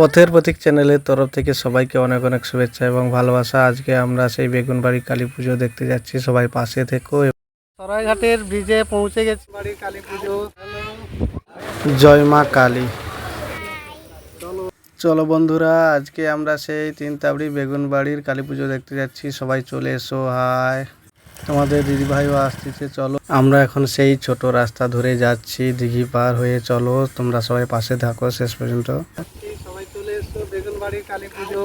পথের প্রতীক চ্যানেলের তরফ থেকে সবাইকে অনেক অনেক শুভেচ্ছা এবং ভালোবাসা। আজকে আমরা সেই বেগুনবাড়ি কালী পুজো দেখতে যাচ্ছি। সবাই পাশে থেকো। সরাইঘাটের ব্রিজে পৌঁছে গেছি। বাড়ি কালী পুজো। জয় মা কালী। চলো বন্ধুরা আজকে আমরা সেই তিন তাবড়ি বেগুনবাড়ির কালী পুজো দেখতে যাচ্ছি। সবাই চলে এসো। হায় তোমাদের দিদিভাইও আসতেছে চলো। আমরা এখন সেই ছোট রাস্তা ধরে যাচ্ছি। দিঘি পার হয়ে চলো। তোমরা সবাই পাশে থাকো শেষ পর্যন্ত। এসো কালী পুজো।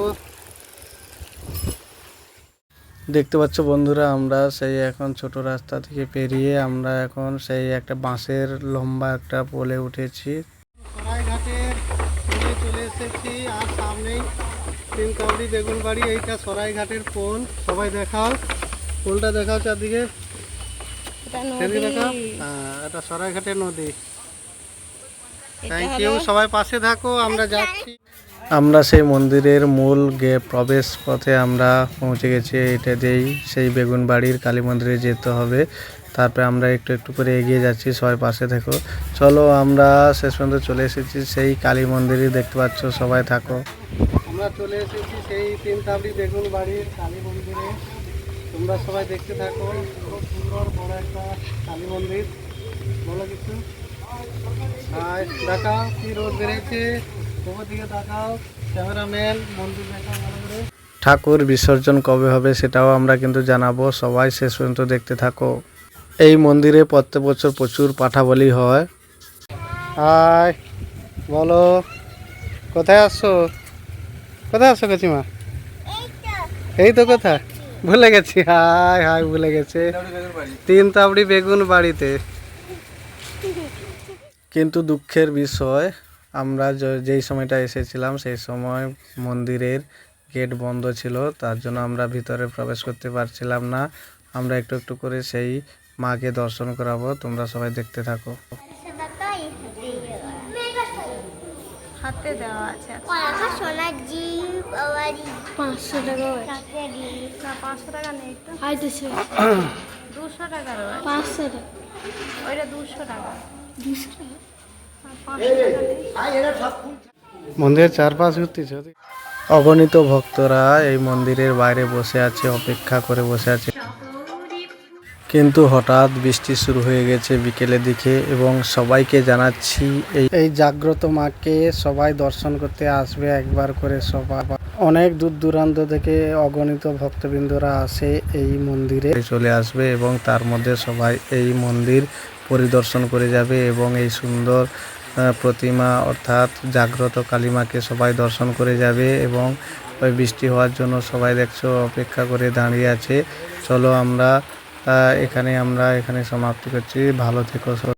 দেখতে পাচ্ছ বন্ধুরা আমরা সেই এখন ছোট রাস্তা থেকে পেরিয়ে আমরা এখন সেই একটা বাঁশের লম্বা একটা পোলে উঠেছি। চলে এসেছি আর সামনেই তিন কাউরি বেগুন বাড়ি এইটা সরাইঘাটের পোল। সবাই দেখাও পোলটা দেখাও চারদিকে। দেখাও। হ্যাঁ এটা সরাইঘাটের নদী। থ্যাংক ইউ সবাই পাশে থাকো আমরা যাচ্ছি। আমরা সেই মন্দিরের মূল গে প্রবেশ পথে আমরা পৌঁছে গেছি, এটা দিয়েই সেই বেগুনবাড়ির কালী মন্দিরে যেতে হবে। তারপরে আমরা একটু একটু করে এগিয়ে যাচ্ছি, সবাই পাশে থেকো। চলো আমরা শেষ পর্যন্ত চলে এসেছি, সেই কালী মন্দিরই দেখতে পাচ্ছ, সবাই থাকো। আমরা চলে এসেছি সেই তিন তাবড়ি বেগুন বাড়ির কালী মন্দিরে। তোমরা সবাই দেখতে থাকো, খুব সুন্দর বড় একটা কালী মন্দির। বলো কিছু? দেখাও কি রোদ বেড়েছে। ঠাকুর, বিসর্জন কবে হবে সেটাও আমরা কিন্তু জানাব। সবাই শেষ পর্যন্ত দেখতে থাকো। এই মন্দিরে প্রত্যেক বছর প্রচুর পাঠা বলি হয়। হাই, বলো, কোথায় আসছো কোথায় আসছো কাচিমা এই তো কথা, ভুলে গেছি। হাই হাই, ভুলে গেছে। তিন তাবড়ি বেগুন বাড়িতে। কিন্তু দুঃখের বিষয় আমরা য- যেই সময়টা এসেছিলাম সেই সময় মন্দিরের গেট বন্ধ ছিল তার জন্য আমরা ভিতরে প্রবেশ করতে পারছিলাম না। আমরা একটু একটু করে সেই মাকে দর্শন করাবো। তোমরা সবাই দেখতে থাকো। হাতে দেওয়া আছে। সোনার জিপ পাঁচশো টাকা টাকা পাঁচশো টাকা নেই দুশো টাকা পাঁচশো টাকা। ওইটা দুশো টাকা। দুশো টাকা? মন্দিরের চারপাশ ঘুরতেছে অগণিত ভক্তরা এই মন্দিরের বাইরে বসে আছে অপেক্ষা করে বসে আছে। কিন্তু হঠাৎ বৃষ্টি শুরু হয়ে গেছে বিকেলের দিকে এবং সবাইকে জানাচ্ছি এই এই জাগ্রত মাকে সবাই দর্শন করতে আসবে একবার করে সবাই অনেক দূর দূরান্ত থেকে অগণিত ভক্তবৃন্দরা আসে এই মন্দিরে। চলে আসবে এবং তার মধ্যে সবাই এই মন্দির পরিদর্শন করে যাবে এবং এই সুন্দর প্রতিমা অর্থাৎ জাগ্রত কালিমাকে সবাই দর্শন করে যাবে এবং ওই বৃষ্টি হওয়ার জন্য সবাই দেখছ অপেক্ষা করে দাঁড়িয়ে আছে চলো আমরা এখানে আমরা এখানে সমাপ্তি করছি ভালো থেকো।